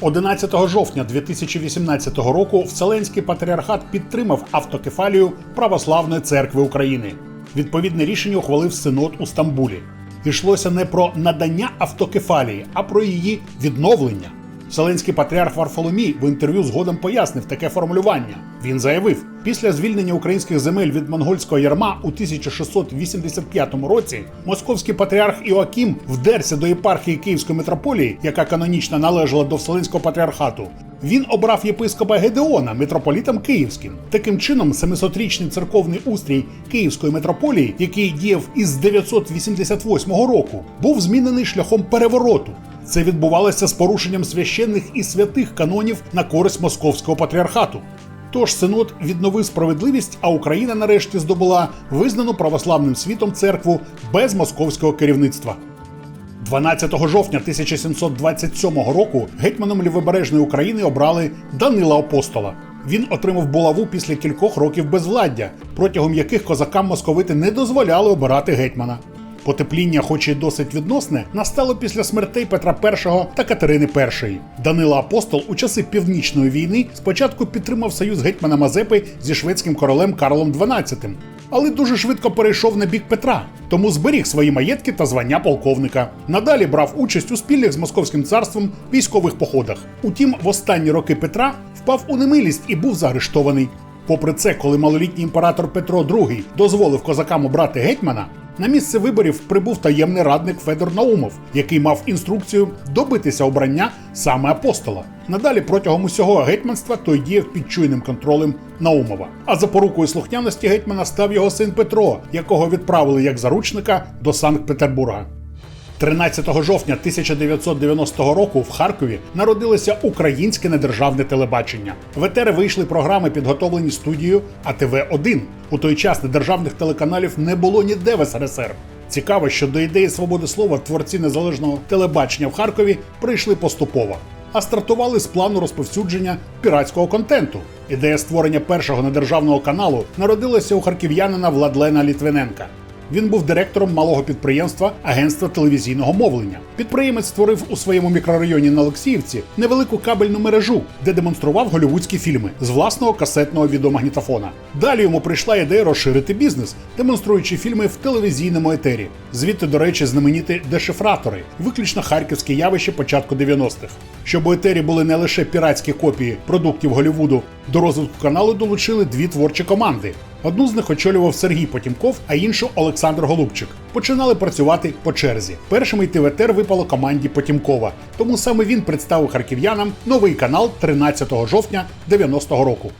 11 жовтня 2018 року Вселенський патріархат підтримав автокефалію Православної церкви України. Відповідне рішення ухвалив Синод у Стамбулі. Йшлося не про надання автокефалії, а про її відновлення. Вселенський патріарх Варфоломій в інтерв'ю згодом пояснив таке формулювання. Він заявив: після звільнення українських земель від монгольського ярма у 1685 році московський патріарх Іоакім вдерся до єпархії Київської митрополії, яка канонічно належала до Вселенського патріархату. Він обрав єпископа Гедеона митрополітом Київським. Таким чином, 700-річний церковний устрій Київської митрополії, який діяв із 988 року, був змінений шляхом перевороту. Це відбувалося з порушенням священних і святих канонів на користь московського патріархату. Тож Синод відновив справедливість, а Україна нарешті здобула визнану православним світом церкву без московського керівництва. 12 жовтня 1727 року гетьманом лівобережної України обрали Данила Апостола. Він отримав булаву після кількох років безвладдя, протягом яких козакам московити не дозволяли обирати гетьмана. Потепління, хоч і досить відносне, настало після смертей Петра І та Катерини І. Данило Апостол у часи північної війни спочатку підтримав союз гетьмана Мазепи зі шведським королем Карлом XII, але дуже швидко перейшов на бік Петра, тому зберіг свої маєтки та звання полковника. Надалі брав участь у спільних з московським царством військових походах. Утім, в останні роки Петра впав у немилість і був заарештований. Попри це, коли малолітній імператор Петро II дозволив козакам обрати гетьмана, на місце виборів прибув таємний радник Федор Наумов, який мав інструкцію добитися обрання саме апостола. Надалі протягом усього гетьманства той діяв під чуйним контролем Наумова. А за порукою слухняності гетьмана став його син Петро, якого відправили як заручника до Санкт-Петербурга. 13 жовтня 1990 року в Харкові народилося українське недержавне телебачення. В етери вийшли програми, підготовлені студією АТВ-1. У той час недержавних телеканалів не було ніде в СРСР. Цікаво, що до ідеї свободи слова творці незалежного телебачення в Харкові прийшли поступово, а стартували з плану розповсюдження піратського контенту. Ідея створення першого недержавного каналу народилася у харків'янина Владлена Літвиненка. Він був директором малого підприємства Агентства телевізійного мовлення. Підприємець створив у своєму мікрорайоні на Олексіївці невелику кабельну мережу, де демонстрував голівудські фільми з власного касетного відеомагнітофона. Далі йому прийшла ідея розширити бізнес, демонструючи фільми в телевізійному етері. Звідти, до речі, знамениті дешифратори, виключно харківське явище початку 90-х. Щоб у етері були не лише піратські копії продуктів Голівуду, до розвитку каналу долучили дві творчі команди. Одну з них очолював Сергій Потімков, а іншу Олександр Голубчик. Починали працювати по черзі. Першим йти в випало команді Потімкова, тому саме він представив харків'янам новий канал 13 жовтня 90-го року.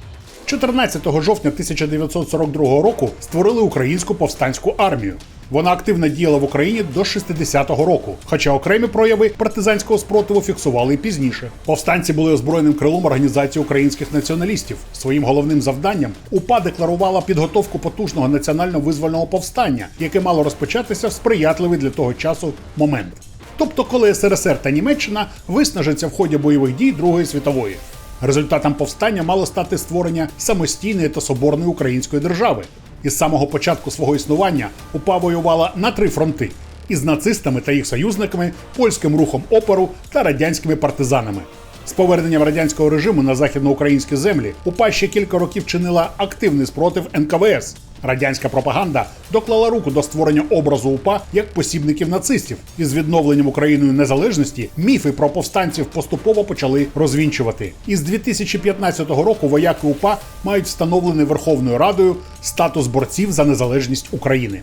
14 жовтня 1942 року створили українську повстанську армію. Вона активно діяла в Україні до 60-го року, хоча окремі прояви партизанського спротиву фіксували і пізніше. Повстанці були озброєним крилом організації українських націоналістів. Своїм головним завданням УПА декларувала підготовку потужного національно-визвольного повстання, яке мало розпочатися в сприятливий для того часу момент. Тобто, коли СРСР та Німеччина виснажаться в ході бойових дій Другої світової. Результатом повстання мало стати створення самостійної та соборної української держави. Із самого початку свого існування УПА воювала на три фронти: із нацистами та їх союзниками, польським рухом опору та радянськими партизанами. З поверненням радянського режиму на західноукраїнські землі УПА ще кілька років чинила активний спротив НКВС. Радянська пропаганда доклала руку до створення образу УПА як посібників нацистів, і з відновленням Україною незалежності міфи про повстанців поступово почали розвінчувати. І з 2015 року вояки УПА мають встановлений Верховною Радою статус борців за незалежність України.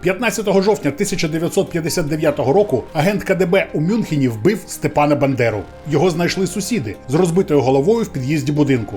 15 жовтня 1959 року агент КДБ у Мюнхені вбив Степана Бандеру. Його знайшли сусіди з розбитою головою в під'їзді будинку.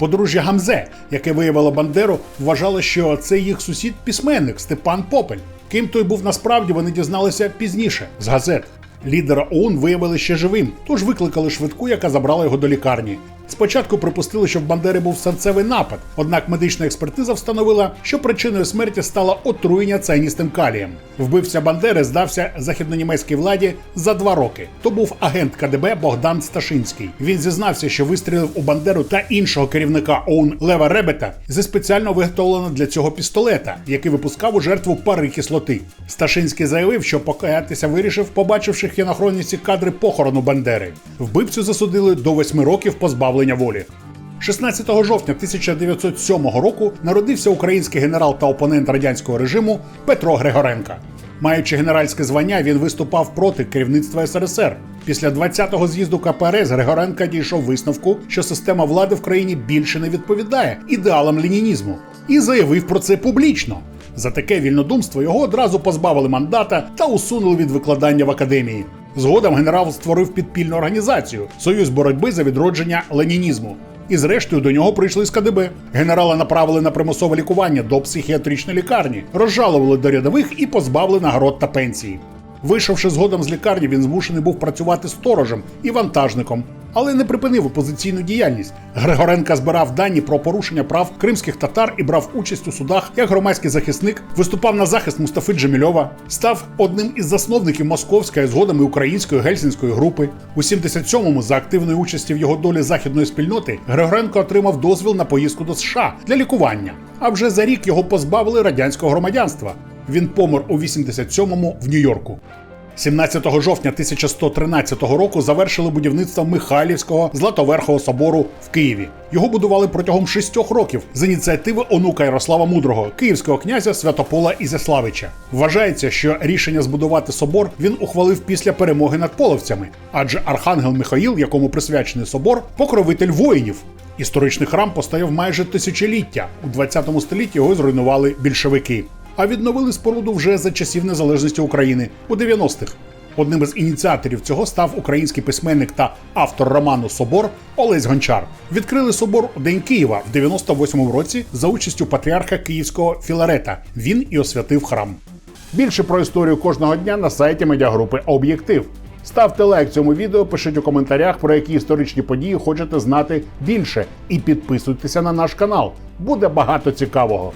Подружжя Гамзе, яке виявило Бандеру, вважало, що це їх сусід письменник Степан Попель. Ким той був насправді, вони дізналися пізніше з газет. Лідера ОУН виявили ще живим, тож викликали швидку, яка забрала його до лікарні. Спочатку припустили, що в Бандери був серцевий напад, однак медична експертиза встановила, що причиною смерті стало отруєння цианістим калієм. Вбивця Бандери здався західнонімецькій владі за два роки. То був агент КДБ Богдан Сташинський. Він зізнався, що вистрілив у Бандеру та іншого керівника ОУН Лева Ребета зі спеціально виготовленого для цього пістолета, який випускав у жертву пари кислоти. Сташинський заявив, що покаятися вирішив, побачивши в кінохроніці кадри похорону Бандери. Вбивцю засудили до восьми років позбавлення волі. 16 жовтня 1907 року народився український генерал та опонент радянського режиму Петро Григоренка. Маючи генеральське звання, він виступав проти керівництва СРСР. Після 20-го з'їзду КПРС Григоренка дійшов висновку, що система влади в країні більше не відповідає ідеалам ленінізму, і заявив про це публічно. За таке вільнодумство його одразу позбавили мандата та усунули від викладання в академії. Згодом генерал створив підпільну організацію Союз боротьби за відродження ленінізму. І зрештою до нього прийшли з КДБ. Генерала направили на примусове лікування до психіатричної лікарні, розжалували до рядових і позбавили нагород та пенсії. Вийшовши згодом з лікарні, він змушений був працювати сторожем і вантажником, але не припинив опозиційну діяльність. Григоренка збирав дані про порушення прав кримських татар і брав участь у судах як громадський захисник, виступав на захист Мустафи Джемільова, став одним із засновників московської, згодом і української гельсінської групи. У 77-му за активної участі в його долі західної спільноти Григоренко отримав дозвіл на поїздку до США для лікування. А вже за рік його позбавили радянського громадянства. Він помер у 87-му в Нью-Йорку. 17 жовтня 1113 року завершили будівництво Михайлівського Златоверхого собору в Києві. Його будували протягом шістьох років з ініціативи онука Ярослава Мудрого, київського князя Святопола Ізяславича. Вважається, що рішення збудувати собор він ухвалив після перемоги над половцями, адже архангел Михаїл, якому присвячений собор, покровитель воїнів. Історичний храм постояв майже тисячоліття. У 20 столітті його зруйнували більшовики а відновили споруду вже за часів незалежності України у 90-х. Одним із ініціаторів цього став український письменник та автор роману Собор Олесь Гончар. Відкрили собор у День Києва в 98-му році за участю патріарха Київського Філарета. Він і освятив храм. Більше про історію кожного дня на сайті медіагрупи Об'єктив. Ставте лайк цьому відео, пишіть у коментарях, про які історичні події хочете знати більше, і підписуйтеся на наш канал. Буде багато цікавого.